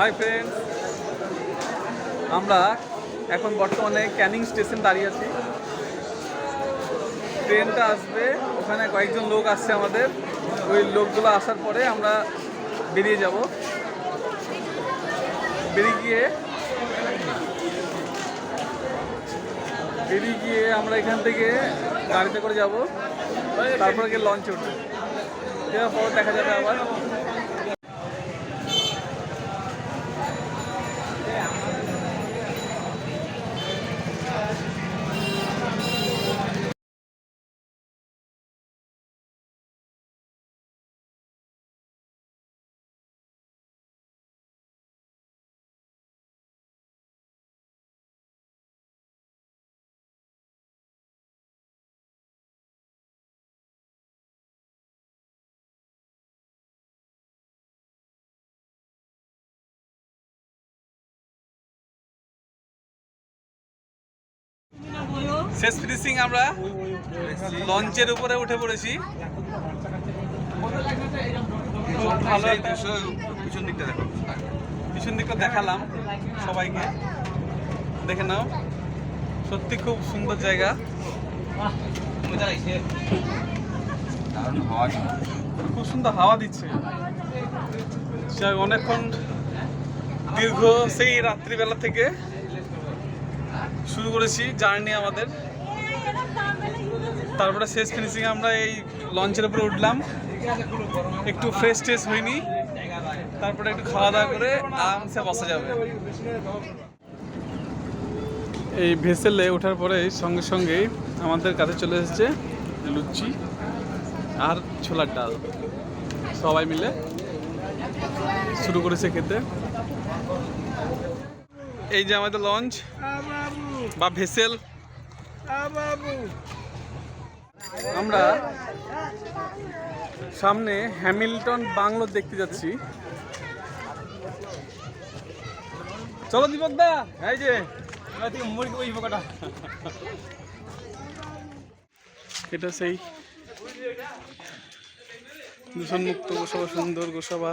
Hi friends আমরা এখন বর্তমানে ক্যানিং স্টেশন দাঁড়িয়ে আছি। ট্রেনটা আসবে, ওখানে কয়েকজন লোক আসছে আমাদের। ওই লোকগুলো আসার পরে আমরা বেরিয়ে যাব। বেরিয়ে গিয়ে বেরিয়ে গিয়ে আমরা এখান থেকে গাড়িতে করে যাব। তারপরে গিয়ে লঞ্চ উঠবে। দেওয়ার পর দেখা যাবে আবার। শেষ ফিনিশিং আমরা লঞ্চের উপরে উঠে পড়েছি। ভালো পিছন দিকটা দেখো। পিছন দিকটা দেখালাম সবাইকে। দেখে নাও সত্যি খুব সুন্দর জায়গা। খুব সুন্দর হাওয়া দিচ্ছে। অনেকক্ষণ দীর্ঘ সেই রাত্রিবেলা থেকে শুরু করেছি জার্নি আমাদের। তারপরে শেষ ফিনিশিং আমরা এই লঞ্চের উপরে উঠলাম। একটু ফ্রেশ ট্রেশ হয়নি। তারপরে একটু খাওয়া দাওয়া করে আরামসে বসা যাবে। এই ভেসেলে ওঠার পরে সঙ্গে সঙ্গে আমাদের কাছে চলে এসেছে লুচি আর ছোলার ডাল। সবাই মিলে শুরু করেছে খেতে। এই যে আমাদের লঞ্চ বা ভেসেল। আমরা সামনে হ্যামিল্টন বাংলো দেখতে যাচ্ছি। চলো দীপক দা। এই যে এটা সেই দূষণ মুক্ত গোসবা, সুন্দর গোসবা।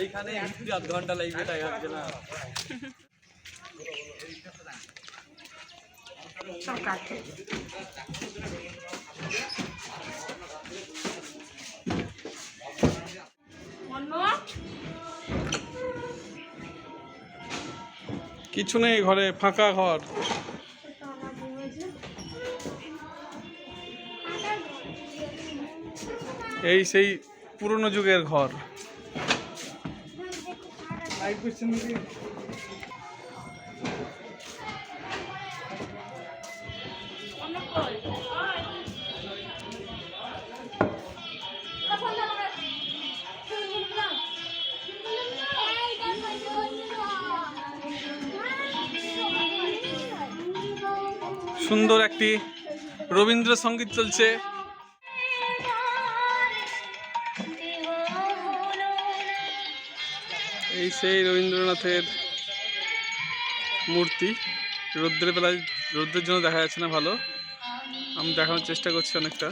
এইখানে আধ ঘণ্টা লাগবে তাই কিছু নেই ঘরে ফাঁকা ঘর। এই সেই পুরনো যুগের ঘর। সুন্দর একটি রবীন্দ্রসঙ্গীত চলছে। এই সেই রবীন্দ্রনাথের মূর্তি। রৌদ্রের বেলায় রৌদ্রের জন্য দেখা যাচ্ছে না ভালো। আমি দেখানোর চেষ্টা করছি অনেকটা।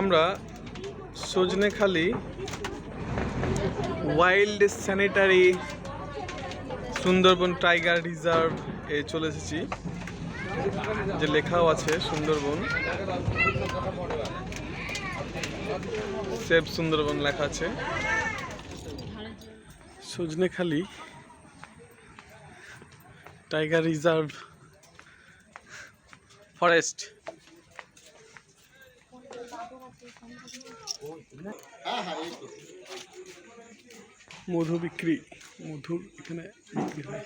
আমরা Sajnekhali wild sanctuary Sundarban tiger reserve এ চলে এসেছি। যে লেখাও আছে সুন্দরবন। সেভ সুন্দরবন লেখা আছে। সজনেখালি টাইগার রিজার্ভ ফরেস্ট মধু বিক্রি, মধু এখানে বিক্রি হয়।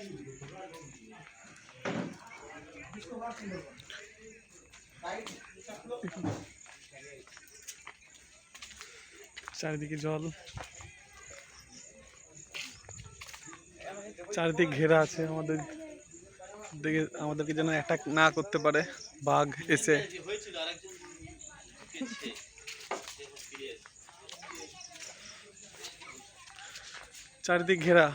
চারিদিকে জল। চারিদিক ঘেরা আছে আমাদের। দিকে আমাদেরকে যেন অ্যাটাক না করতে পারে বাঘ এসে। চারিদিক ঘেরা।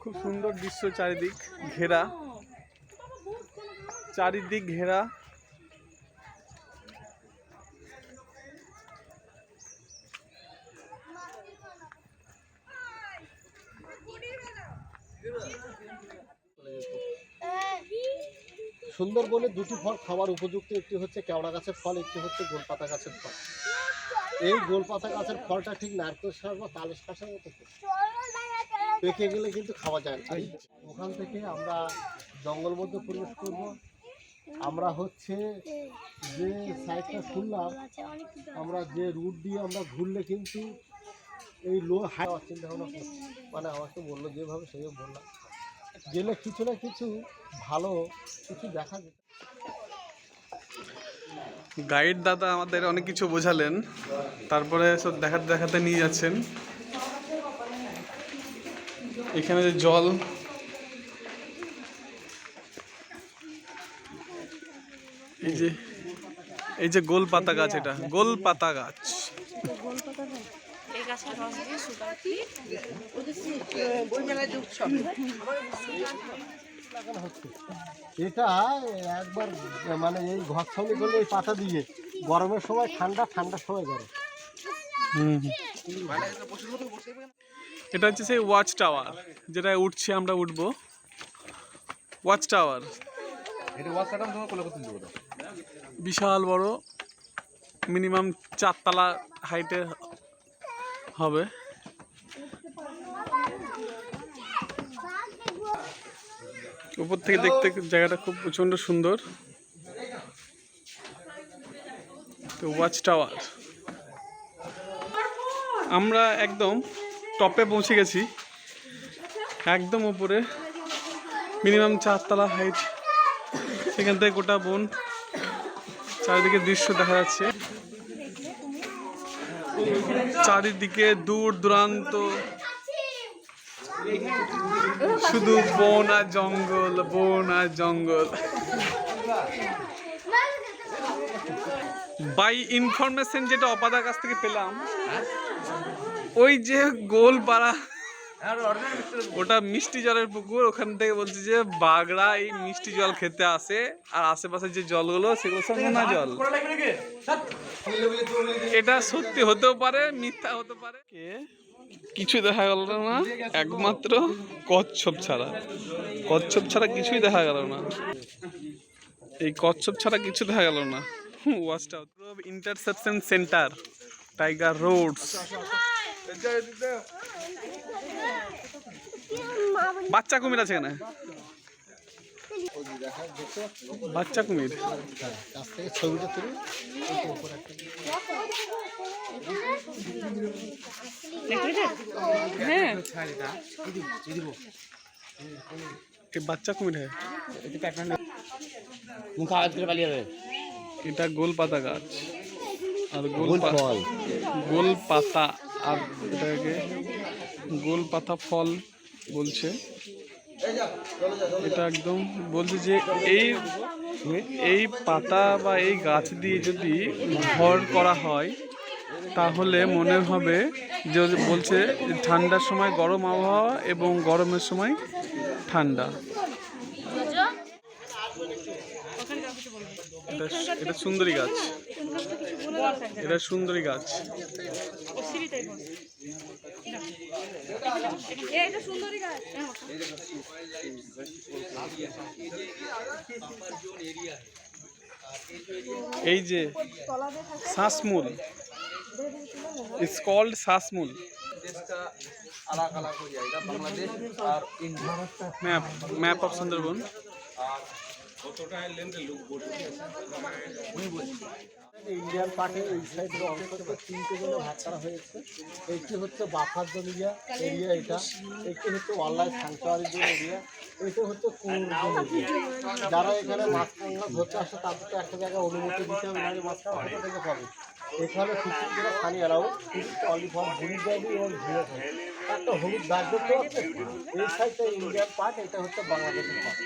খুব সুন্দর দৃশ্য চারিদিক ঘেরা। চারিদিক ঘেরা। সুন্দরবনে দুটি ফল খাওয়ার উপযুক্ত একটি হচ্ছে কেওড়া গাছের ফল একটি হচ্ছে গোলপাতা গাছের ফল। এই গোলপাতা গাছের ফলটা ঠিক নারকেল শাঁস বা তালের শাঁসের মতো। পেকে গেলে কিন্তু খাওয়া যায় না। ওখান থেকে আমরা জঙ্গল মধ্যে প্রবেশ করব। আমরা হচ্ছে যে সাইডটা শুনলাম আমরা যে রুট দিয়ে আমরা ঘুরলে কিন্তু এই লো হাই চিন্তা ভাবনা মানে আমাকে বলল যেভাবে সেইভাবে বললাম। গেলে কিছু না কিছু ভালো কিছু দেখা যেত। গাইড দাদা আমাদের অনেক কিছু বোঝালেন। তারপরে সব দেখাতে দেখাতে নিয়ে যাচ্ছেন। এখানে যে জল। এই যে এই যে গোল পাতা গাছ এটা। গোল পাতা গাছ। এটা একবার মানে এই ঘর ছাউনি করলে এই পাতা দিয়ে গরমের সময় ঠান্ডা ঠান্ডার সময় গরম। এটা হচ্ছে সেই ওয়াচ টাওয়ার যেটা উঠছে আমরা উঠবো। ওয়াচ টাওয়ার বিশাল বড় মিনিমাম চারতলা হাইটের হবে। উপর থেকে দেখতে জায়গাটা খুব প্রচণ্ড সুন্দর। তো ওয়াচ টাওয়ার আমরা একদম টপে পৌঁছে গেছি। একদম উপরে। মিনিমাম চারতলা হাইট সেখান থেকে গোটা বন চারিদিকে দৃশ্য দেখা যাচ্ছে। চারিদিকে দূর দূরান্ত। শুধু বন আর জঙ্গল, বন আর জঙ্গল। বাই ইনফরমেশন যেটা অপাদার কাছ থেকে পেলাম, ওই যে গোলপাড়া ওটা মিষ্টি জলের পুকুর ওখান থেকে বলছে যে বাগড়া এই মিষ্টি জল খেতে আসে আর আশেপাশে যে জলগুলো সেগুলো সব নোনা জল। এটা সত্যি হতেও পারে মিথ্যা হতে পারে। কে? কিছু দেখা গেল না একমাত্র কচ্ছপ ছাড়া। কচ্ছপ ছাড়া কিছুই দেখা গেল না। এই কচ্ছপ ছাড়া কিছু দেখা গেল না। ওয়াচটা ইন্টারসেপশন সেন্টার টাইগার রোডস বাচ্চা কুমির আছে এখানে। বাচ্চা কুমির। হ্যাঁ। বাচ্চা কুমির হ্যাঁ। মুখা আওয়াজ করে পালিয়ে যাবে। এটা গোল পাতা গাছ। আর গোল ফল। গোল পাতা। আর এটাকে গোল পাতা ফল বলছে। এটা একদম বলছে যে এই এই পাতা বা এই গাছ দিয়ে যদি ঘর করা হয় তাহলে মনে হবে যে বলছে যে ঠান্ডার সময় গরম আবহাওয়া এবং গরমের সময় ঠান্ডা। এটা এটা সুন্দরী গাছ। এটা সুন্দরী গাছ। এই যে শ্বাসমূল it's called India map map of Sundarban Indian পার্কে এই সাইডের অংশটা তিনটে জন্য ভাগ করা হয়েছে। একটি হচ্ছে বাফার জোন এরিয়া এটা। একটি হচ্ছে ওয়াইল্ড স্যাংচুয়ারি জোন এরিয়া। এটা হচ্ছে যারা এখানে মাছ কাঁকড়া ধরতে আসে তাদের তো একটা জায়গায় অনুমতি দিতে হবে, নাহলে মাছ কাঁকড়া থেকে পাবে। এখানে ফিফটিন করে অ্যালাউ কিন্তু অলিফর্ম হলুদ যাবে এবং ঘিরে থাকে একটা হলুদ দাগ দেখতে পাচ্ছেন? এই সাইডটা ইন্ডিয়ার পার্ট এটা হচ্ছে বাংলাদেশের পার্ট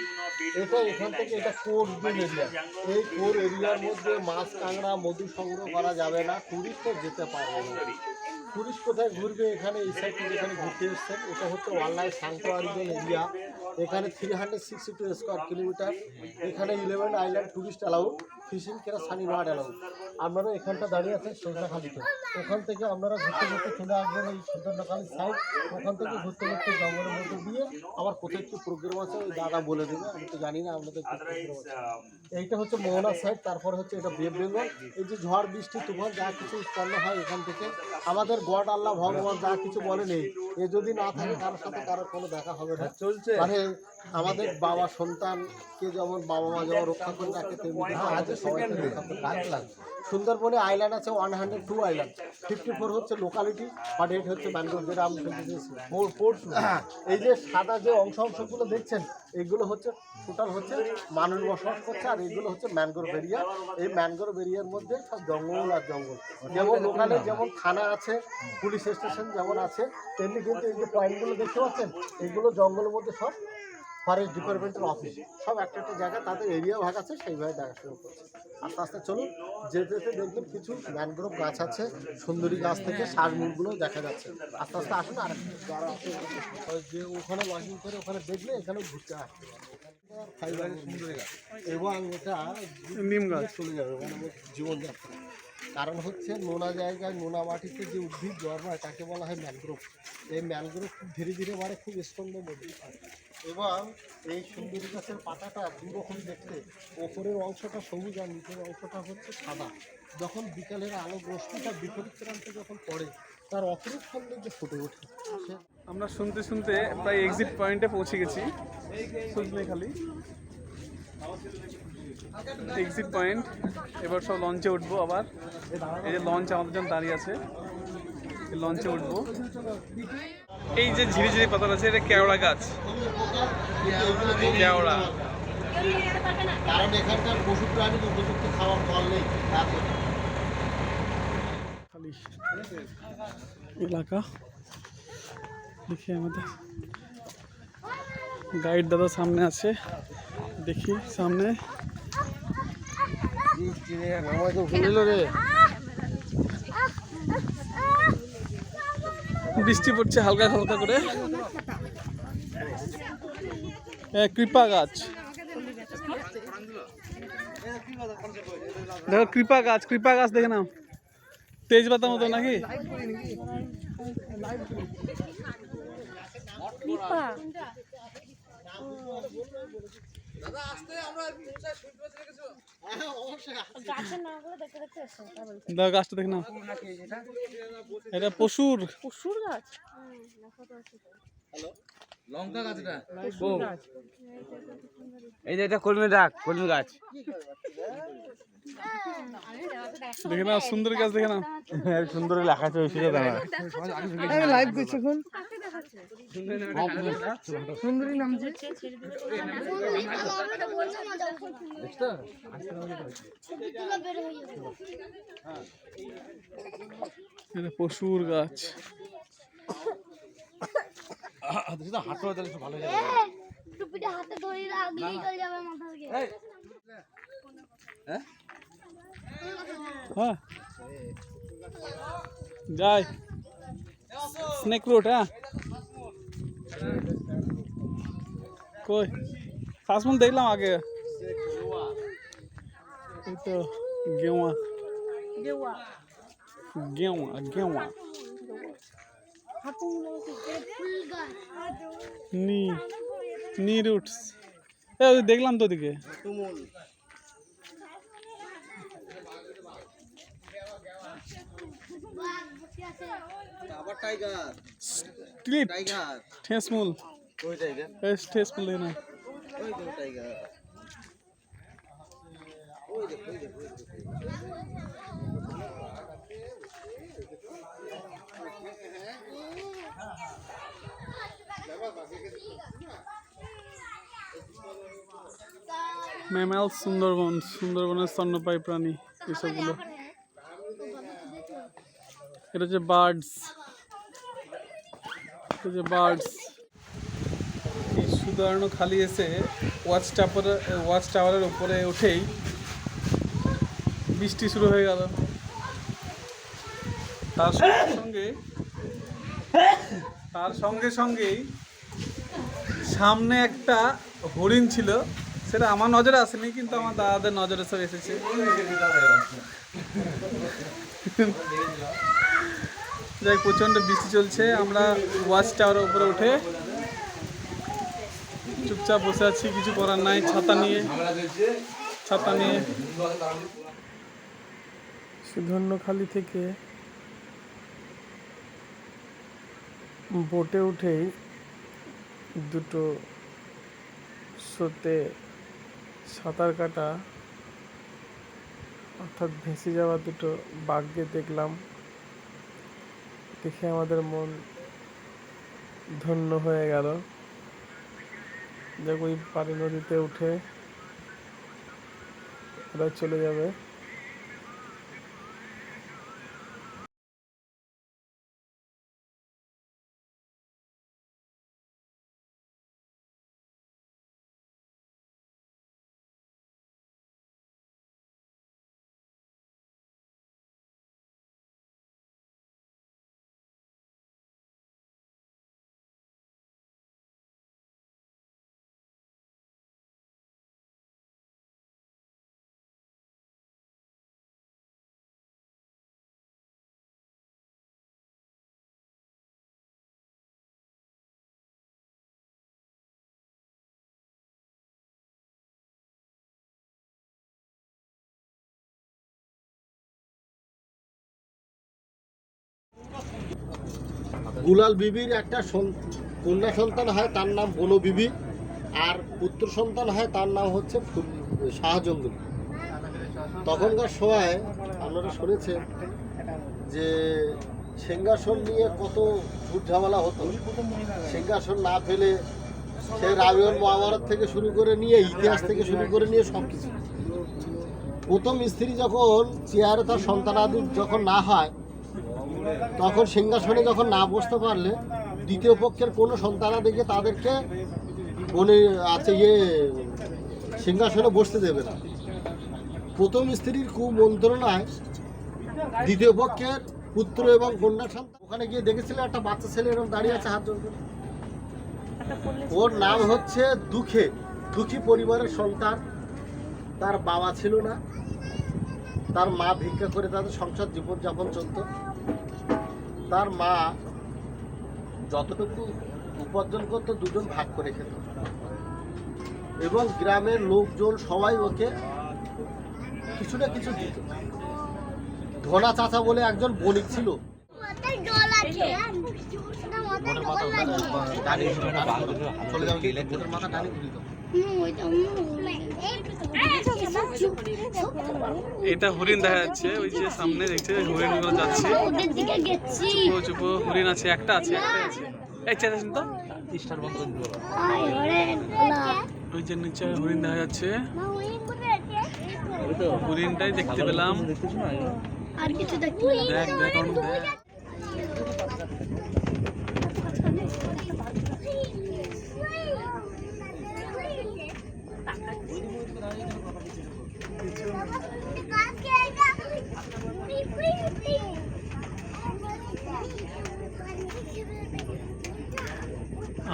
এটা এখান থেকে এটা কোর এরিয়া এই কোর এরিয়ার মধ্যে মাছ, কাঁকড়া, মধু সংগ্রহ করা যাবে না। টুরিস্টও যেতে পারবে না। টুরিস্ট কোথায় ঘুরবে? এখানে এই সাইডটি যেখানে ঘুরতে এসছেন, এটা হচ্ছে ওয়ানলাইফ সাংচুয়ারি এরিয়া এখানে three hundred sixty two square kilometre এখানে eleven island tourist allowed fishing কেরা সানি নট অ্যালাউড আপনারা এখানটা দাঁড়িয়ে আছেন সোজনাখালিতে ওখান থেকে আপনারা ঘুরতে ঘুরতে চলে আসবেন এই সোজনাখালি সাইড ওখান থেকে ঘুরতে ঘুরতে জঙ্গলের মধ্যে দিয়ে আবার কোথায় কি প্রোগ্রাম আছে ওই দাদা বলে দেবে আমি তো জানি না আপনাদের এইটা হচ্ছে মোহনা সাইড তারপর হচ্ছে এটা বেব বেঙ্গল এই যে ঝড় বৃষ্টি তুফান যা কিছু উৎপন্ন হয় এখান থেকে আমাদের গড আল্লাহ ভগবান যা কিছু বলে নেই। এ যদি না থাকে কারোর সাথে কারোর কোনো দেখা হবে না। চলছে। মানে আমাদের বাবা সন্তানকে যেমন বাবা মা যেমন রক্ষা করে তেমনি সবাইকে রক্ষা লাগবে। সুন্দরবনে আইল্যান্ড আছে one hundred two island fifty four হচ্ছে লোকালিটি বাট এইট হচ্ছে ম্যানগ্রোভ যেটা আমি ফোর ফোর এই যে সাদা যে অংশ অংশগুলো দেখছেন এইগুলো হচ্ছে টোটাল হচ্ছে মানুষ বসবাস করছে আর এইগুলো হচ্ছে ম্যানগ্রোভ এরিয়া এই ম্যানগ্রোভ এরিয়ার মধ্যে সব জঙ্গল আর জঙ্গল। যেমন লোকালে যেমন থানা আছে পুলিশ স্টেশন যেমন আছে তেমনি কিন্তু এই যে পয়েন্টগুলো দেখতে পাচ্ছেন এইগুলো জঙ্গলের মধ্যে সব ফরেস্ট ডিপার্টমেন্টের অফিস সব একটা একটা জায়গা তাদের এরিয়া ভাগ আছে সেইভাবে দেখাশোনা করছে। আস্তে আস্তে চলুন যেতে যেতে দেখবেন কিছু ম্যানগ্রোভ গাছ আছে সুন্দরী গাছ থেকে শালমুলগুলো দেখা যাচ্ছে। আস্তে আস্তে আসুন আর যারা আছে যে ওখানে লজিং করে ওখানে দেখলে এখানে ঘুরতে আসবে ফাইবারের সুন্দরী গাছ। এবং এটা নিম গাছ। চলে যাবে মানে জীবনযাত্রা। কারণ হচ্ছে নোনা জায়গায় নোনা মাটিতে যে উদ্ভিদ জন্মায় তাকে বলা হয় ম্যানগ্রোভ। এই ম্যানগ্রোভ খুব ধীরে ধীরে বাড়ে খুব মজবুত হয় এবং এই সুন্দরী গাছের পাতাটা দুরকম দেখতে। ওপরের অংশটা সবুজ আর নিচের অংশটা হচ্ছে সাদা। যখন বিকালের আলো রশ্মিটা বিপরীত প্রান্তে যখন পড়ে, তার অপরূপ সৌন্দর্য ফুটে ওঠে। আমরা শুনতে শুনতে প্রায় এক্সিট পয়েন্টে পৌঁছে গেছি। খালি। এক্সিট পয়েন্ট এবার সব লঞ্চে উঠবো আবার। এই যে লঞ্চ আমাদের জন্য দাঁড়িয়ে আছে। লঞ্চে উঠবো। এই যে ঝিরি ঝিরি পাতা আছে এটা কেওড়া গাছ। কেওড়া। কারণ এখানকার পশু প্রাণীর উপযুক্ত খাবার ফল নেই এলাকা। দেখি আমাদের। গাইড দাদা সামনে আছে। দেখি সামনে। বৃষ্টি পড়ছে হালকা হালকা করে। এ, কৃপা গাছ। দেখো কৃপা গাছ কৃপা গাছ দেখে নাও। তেজপাতা মতো নাকি? গাছের নামগুলো দেখতে দেখতে এসো তারপর দাও গাছটা দেখ না এটা? পশুর পশুর গাছ? লঙ্কা গাছটা? এই যে এটা কলমি ডাক কলমি গাছ। দেখে নাও সুন্দর গাছ দেখে নাও। সুন্দর লেখা আছে ওই সুযোগ আমার লাইভ করছে এখন এটা পশুর গাছ। হাঁটো তাহলে একটু ভালো যাবে। টুপিটা হাতে ধরে রাখলেই চলে যাবে মাথা থেকে। হ্যাঁ? যাই। স্নেক রুট হ্যাঁ। কই? ফার্স্ট দেখলাম আগে। এই তো গেওয়া। গেওয়া। গেওয়া গেওয়া। নি নি রুটস এ, ওই দেখলাম তো ওদিকে। বাঘ বসে আছে আবার টাইগার ক্লিপ টাইগার ঠেসমূল ওই টাইগার এস ঠেসমূল না। ওই তো টাইগার ওই দেখো ওই দেখো ওই দেখো। ম্যামাল সুন্দরবন, সুন্দরবনের স্তন্যপায়ী প্রাণী এসবগুলো। এটা হচ্ছে বার্ডস। এটা হচ্ছে বার্ডস। এই সুদারণ খালি এসে ওয়াচ টাওয়ার ওয়াচ টাওয়ারের উপরে উঠেই বৃষ্টি শুরু হয়ে গেল। তার সঙ্গে সঙ্গে, তার সঙ্গে সঙ্গেই সামনে একটা হরিণ ছিল। সেটা আমার নজরে আসেনি, কিন্তু আমার দাদাদের নজরে সব এসেছে। যাই প্রচণ্ড বৃষ্টি চলছে। আমরা ওয়াচ টাওয়ারের উপরে উঠে চুপচাপ বসে আছি, কিছু করার নাই, ছাতা নিয়ে। ছাতা নিয়ে। সুধন্যখালি থেকে বোটে উঠেই দুটো স্রোতে সাঁতার কাটা, অর্থাৎ ভেসে যাওয়া দুটো বাঘকে দেখলাম। দেখে আমাদের মন ধন্য হয়ে গেল। দেখ ওই পাড়ি নদীতে উঠে ওরা চলে যাবে। গুলাল বিবির একটা কন্যা সন্তান হয়, তার নাম বনো বিবি। আর পুত্র সন্তান হয়, তার নাম হচ্ছে ফুল শাহজঙ্গল তখনকার সময় আপনারা শুনেছেন যে সিংহাসন নিয়ে কত ঝামেলা হতো। সিংহাসন না পেলে সে রামায়ণ মহাভারত থেকে শুরু করে নিয়ে, ইতিহাস থেকে শুরু করে নিয়ে সব কিছু প্রথম স্ত্রী যখন চেয়ারে তার সন্তানাদি যখন না হয় তখন সিংহাসনে যখন না বসতে পারলে দ্বিতীয় পক্ষের কোনো সন্তানা দেখে তাদেরকে বনে আছে ইয়ে সিংহাসনে বসতে দেবে না। প্রথম স্ত্রীর কুমন্ত্রণায় দ্বিতীয় পক্ষের পুত্র এবং কন্যা সন্তান ওখানে গিয়ে দেখেছিল একটা বাচ্চা ছেলে এরকম দাঁড়িয়ে আছে হাত। ওর নাম হচ্ছে দুঃখে। দুঃখী পরিবারের সন্তান। তার বাবা ছিল না। তার মা ভিক্ষা করে তাদের সংসার জীবনযাপন চলতো। তার মা যতটুকু উপার্জন করতো দুজন ভাগ করে খেত। এবং গ্রামের লোকজন সবাই ওকে কিছু না কিছু দিত। ধনা চাচা বলে একজন বণিক ছিল। চলে যাবে এটা হরিণ দেখা যাচ্ছে ওই যে সামনে দেখছে হরিণগুলো যাচ্ছে। ওদের দিকে চুপো চুপো হরিণ আছে একটা আছে একটা আছে। এই গলা। ওই যে নিচে হরিণ দেখা যাচ্ছে? হরিণটাই দেখতে পেলাম। আর কিছু দেখতে দেখ দেখ অনেক দেখ কালকে এটা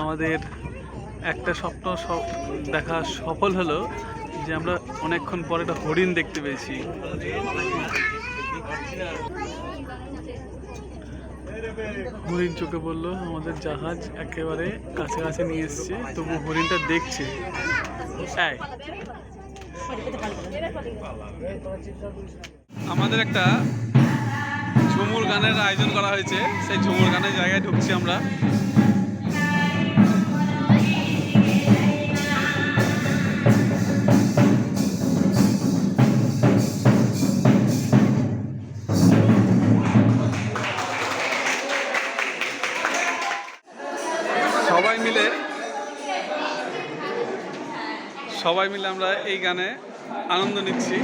আমাদের একটা স্বপ্ন সব দেখা সফল হলো যে আমরা অনেকক্ষণ পরে একটা হরিণ দেখতে পেয়েছি। হরিণ চোখে পড়ল, আমাদের জাহাজ একেবারে কাছাকাছি নিয়ে এসছে, তবু হরিণটা দেখছে। আমাদের একটা ঝুমুর গানের আয়োজন করা হয়েছে, সেই ঝুমুর গানের জায়গায় ঢুকছি আমরা। সবাই মিলে আমরা এই গানে আনন্দ নিচ্ছি।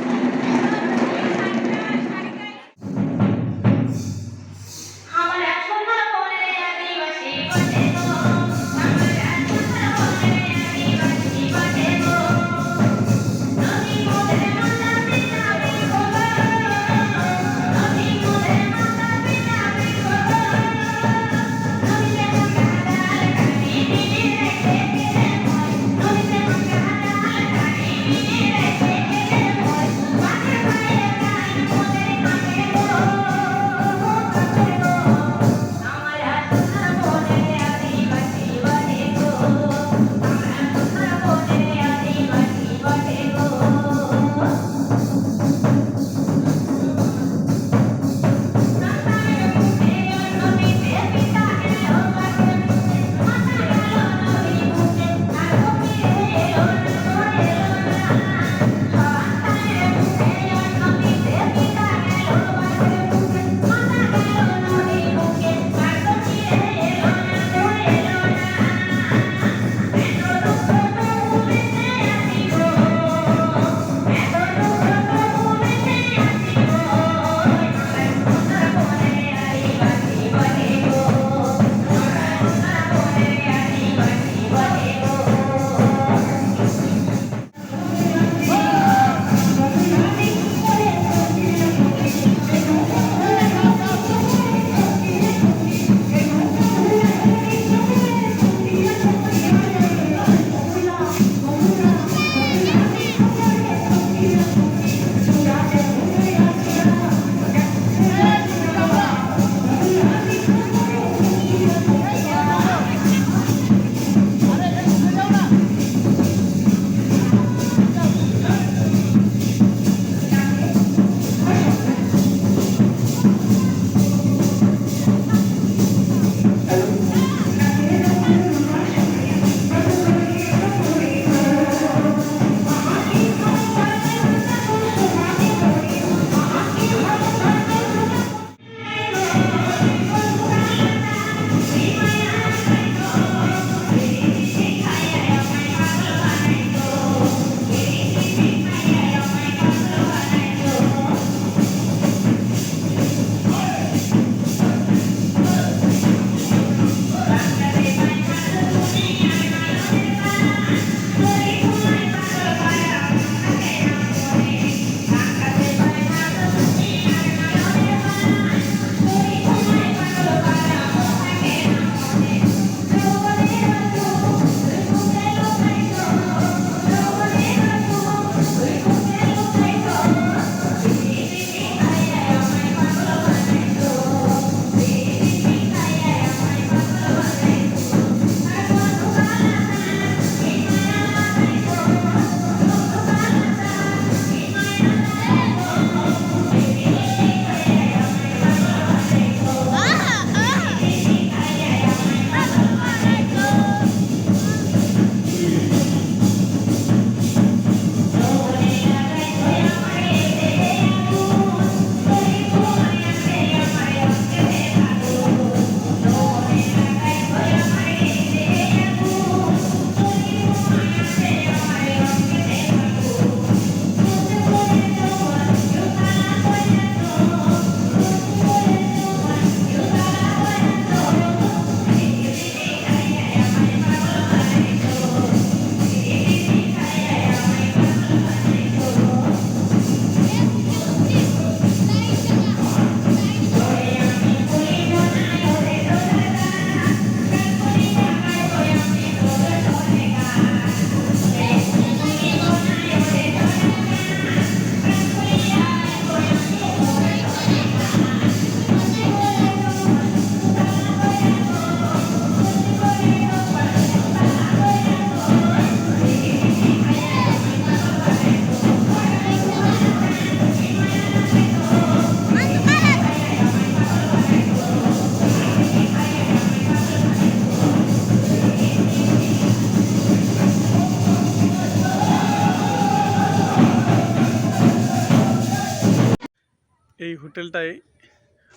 হোটেলটায়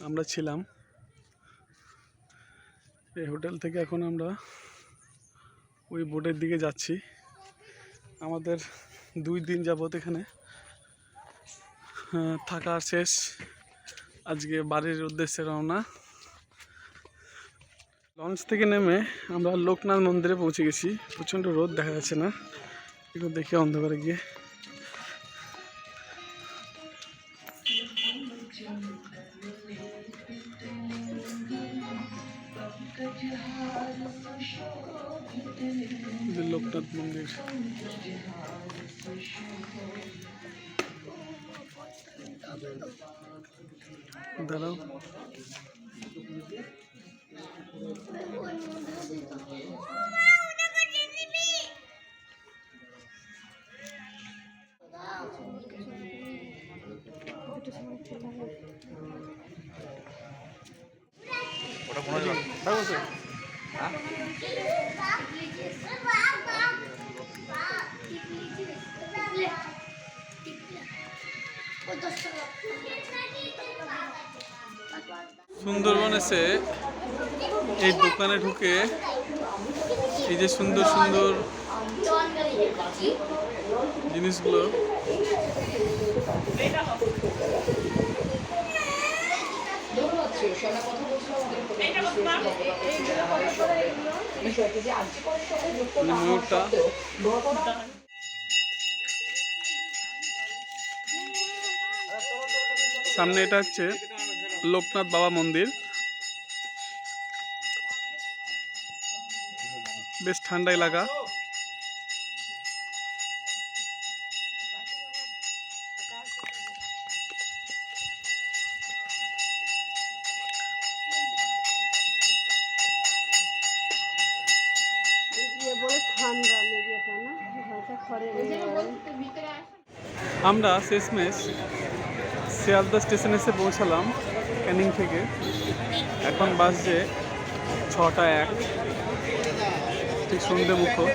আমরা ছিলাম। এই হোটেল থেকে এখন আমরা ওই বোটের দিকে যাচ্ছি। আমাদের দুই দিন যাবত এখানে আহ, থাকা শেষ। আজকে বাড়ির উদ্দেশ্যে রওনা। লঞ্চ থেকে নেমে আমরা লোকনাথ মন্দিরে পৌঁছে গেছি। প্রচণ্ড রোদ দেখা যাচ্ছে না। একটু দেখি অন্ধকারে গিয়ে। লোকনাথ মন্দির। দাঁড়াও। এসে এই দোকানে ঢুকে এই যে সুন্দর সুন্দর জিনিসগুলো। মানে সামনে এটা হচ্ছে লোকনাথ বাবা মন্দির। বেশ ঠান্ডা এলাকা আমরা শেষমেশ শিয়ালদা স্টেশনে এসে পৌঁছালাম ক্যানিং থেকে। এখন বাজছে ছটা এক। ঠিক সন্ধে মুখো